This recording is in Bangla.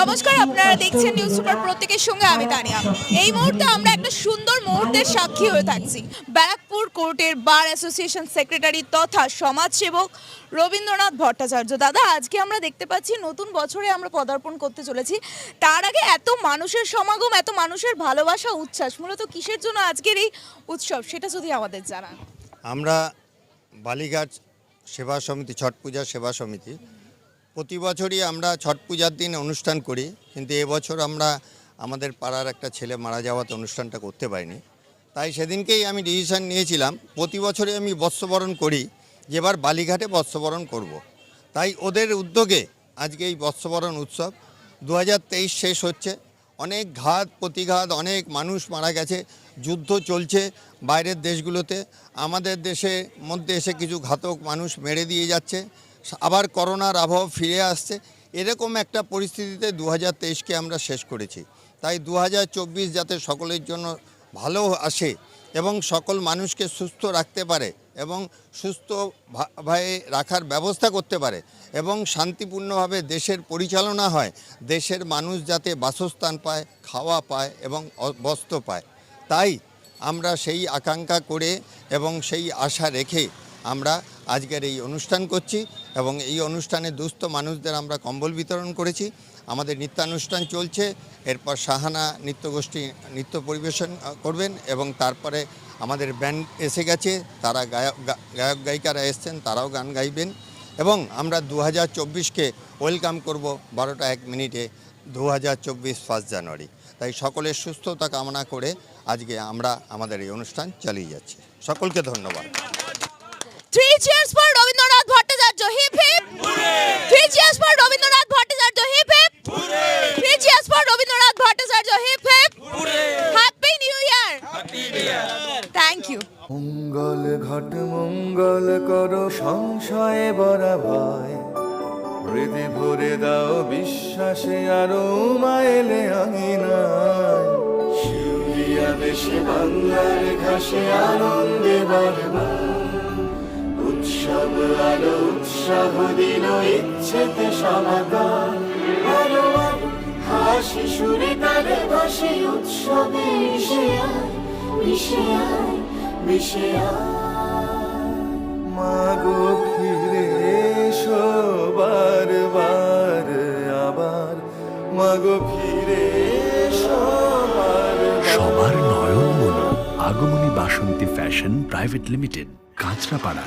নমস্কার, আপনারা দেখছেন নিউজ সুপার প্রত্যেকের সঙ্গে আমি তানিয়া। এই মুহূর্তে আমরা একটা সুন্দর মুহূর্তের সাক্ষী হয়ে থাকছি। ব্যারাকপুর কোর্টের বার অ্যাসোসিয়েশন সেক্রেটারি তথা সমাজসেবক রবীন্দ্রনাথ ভট্টাচার্য। দাদা, আজকে আমরা দেখতে পাচ্ছি নতুন বছরে আমরা পদার্পণ করতে চলেছি। তার আগে এত মানুষের সমাগম, এত মানুষের ভালোবাসা, উচ্ছ্বাস, মূলত কিসের জন্য আজকের এই উৎসব, সেটা যদি আমাদের জানান। আমরা বালিঘাট সেবা সমিতি, ছট পূজা সেবা সমিতি প্রতি বছরই আমরা ছট পূজার দিন অনুষ্ঠান করি, কিন্তু এবছর আমরা আমাদের পাড়ার একটা ছেলে মারা যাওয়াতে অনুষ্ঠানটা করতে পারিনি। তাই সেদিনকেই আমি ডিসিশন নিয়েছিলাম, প্রতি বছরই আমি বৎসবরণ করি যে এবার বালিঘাটে বৎসবরণ করব। তাই ওদের উদ্যোগে আজকে এই বৎসবরণ উৎসব দু হাজার তেইশ শেষ হচ্ছে। অনেক ঘাত, প্রতিঘাত, অনেক মানুষ মারা গেছে, যুদ্ধ চলছে বাইরের দেশগুলোতে। আমাদের দেশের মধ্যে এসে কিছু ঘাতক মানুষ মেরে দিয়ে যাচ্ছে। আবার করোনার আবহাওয়া ফিরে আসছে। এরকম একটা পরিস্থিতিতে দু হাজার তেইশকে আমরা শেষ করেছি। তাই দু হাজার চব্বিশ যাতে সকলের জন্য ভালো আসে এবং সকল মানুষকে সুস্থ রাখতে পারে এবং সুস্থ ভাবে রাখার ব্যবস্থা করতে পারে এবং শান্তিপূর্ণভাবে দেশের পরিচালনা হয়, দেশের মানুষ যাতে বাসস্থান পায়, খাওয়া পায় এবং বস্ত্র পায়। তাই আমরা সেই আকাঙ্ক্ষা করে এবং সেই আশা রেখে আমরা আজকের এই অনুষ্ঠান করছি এবং এই অনুষ্ঠানে দুস্থ মানুষদের আমরা কম্বল বিতরণ করেছি। আমাদের নৃত্যানুষ্ঠান চলছে, এরপর সাহানা নৃত্যগোষ্ঠী নৃত্য পরিবেশন করবেন এবং তারপরে আমাদের ব্যান্ড এসে গেছে, তারা গায়ক গায়ক গায়িকারা এসছেন, তারাও গান গাইবেন এবং আমরা দু হাজার চব্বিশকে ওয়েলকাম করব বারোটা এক মিনিটে দু হাজার চব্বিশ ফার্স্ট জানুয়ারি। তাই সকলের সুস্থতা কামনা করে আজকে আমরা আমাদের এই অনুষ্ঠান চালিয়ে যাচ্ছি। সকলকে ধন্যবাদ। Three cheers for Rabindranath Bhattacharya hip hip three cheers for Rabindranath Bhattacharya hip hip three cheers for Rabindranath Bhattacharya hip hip happy new year thank you মঙ্গল ঘট মঙ্গল কর সংশয়ে বরা ভয় হৃদে ভরে দাও বিশ্বাসে আরও মাইলে আঙিনায় শিউলিয়া দেশে বাংলার ঘাসে আনন্দে বারবার। উৎসব আলো উৎসাহ দিল ইচ্ছেতে সমাগম। আলো আর হাসি সুরে তালে বসে উৎসবে মিশে আয় মিশে আয় মিশে আয়। মাগো ফিরে এসো বারবার আবার। মাগো ফিরে এসো সবার নয়ন মন Agomoni Basanti fashion private limited Kanchrapara.